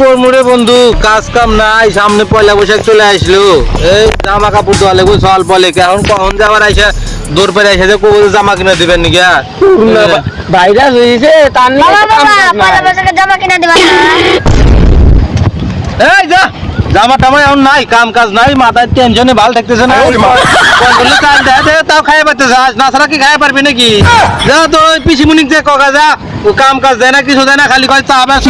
করব রে বন্ধু? কাজ কাম নাই সামনে পয়লা বৈশাখ চলে আসলো। এই জামা কাপড় ধোয়া লাগবে সল পলে। এখন কখন যাবার আইসা? দৌড় পেরে আইসা যে কবো জামা কিনে দিবেন নাকি আর? ভাইরাস হয়েছে তার নিয়ে জামা কিনে এই জামা টামা এখন নাই কাম কাজ নাই মাথায় টেনশনে ভালো থাকতেছে না। দেয় দে, তাও খাই পারতে যাস না ছাড়া কি খাই পারবি নাকি? যা তো ওই পিসিমুনিক যে ককা যা ও কাম কাজ দেয় না কিছু দেয় না খালি কয় চা বেশ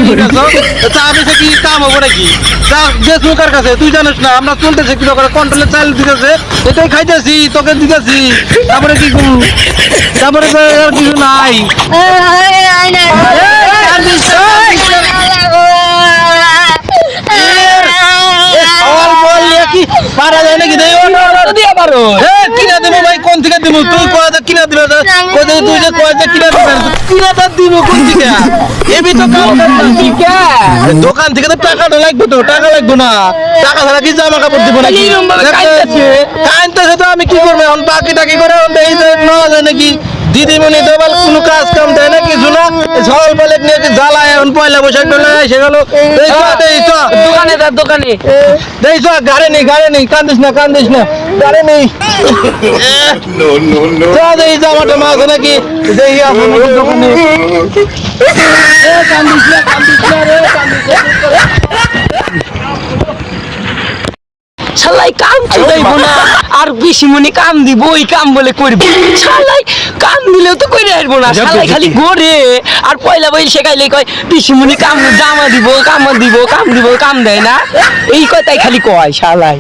চা বেশে কি কাম হব নাকি? যা যে সুকার কাছে তুই জানিস না আমরা চলতেছে কি করে কন্ট্রোলে চাল দিতেছে এটাই খাইতেছি তোকে দিতেছি। তারপরে কি তারপরে কিছু নাই সওয়াল বললে কি পারা যায় নাকি দেই ও না, না, দিয়ে পারো? এ, কিনা দেবো ভাই কোন থেকে দেবো? তুই কয় যে কিনা দিবে? কয় তুই যে কয় কিনা দিবে? কিনা তো দিব কোন থেকে? এবি তো দোকান থেকে তো টাকাটা লাগবে তো টাকা লাগবে না। টাকা ছাড়া কি জামা কাপড় দিব নাকি? কাইন্তাছে। তো আমি কি করব এখন? বাকি টাকি করে এই যে নেওয়া যায় নাকি? দিদিমণি তো বল কোনো কাজ কাম দেয় না কিছু না সল বলে নিয়ে কি জ্বালায় এখন পয়লা বৈশাখ টলে এসে গেল। দোকানে তার দোকানে। গাড়ি নেই গাড়ি নেই কান্দিস না কান্দিস না গাড়ি নেই। No, no, no. চ দেই জামাটা মাছ নাকি? দেই আপন দোকানে কান্দিস না কান্দিস না রে কান্দিস শালাই কাম চুদাইব না? আর বেশি মনে কাম দিব ওই কাম বলে করবি। শালাই কাম দিলেও আসব না শালাই খালি ঘরে। আর পয়লা বই শেখাইলে কয় পিসিমুনি মনে কাম জামা দিব কাম দিব কাম দিব কাম দেয় না। এই কথাই খালি কয় শালাই।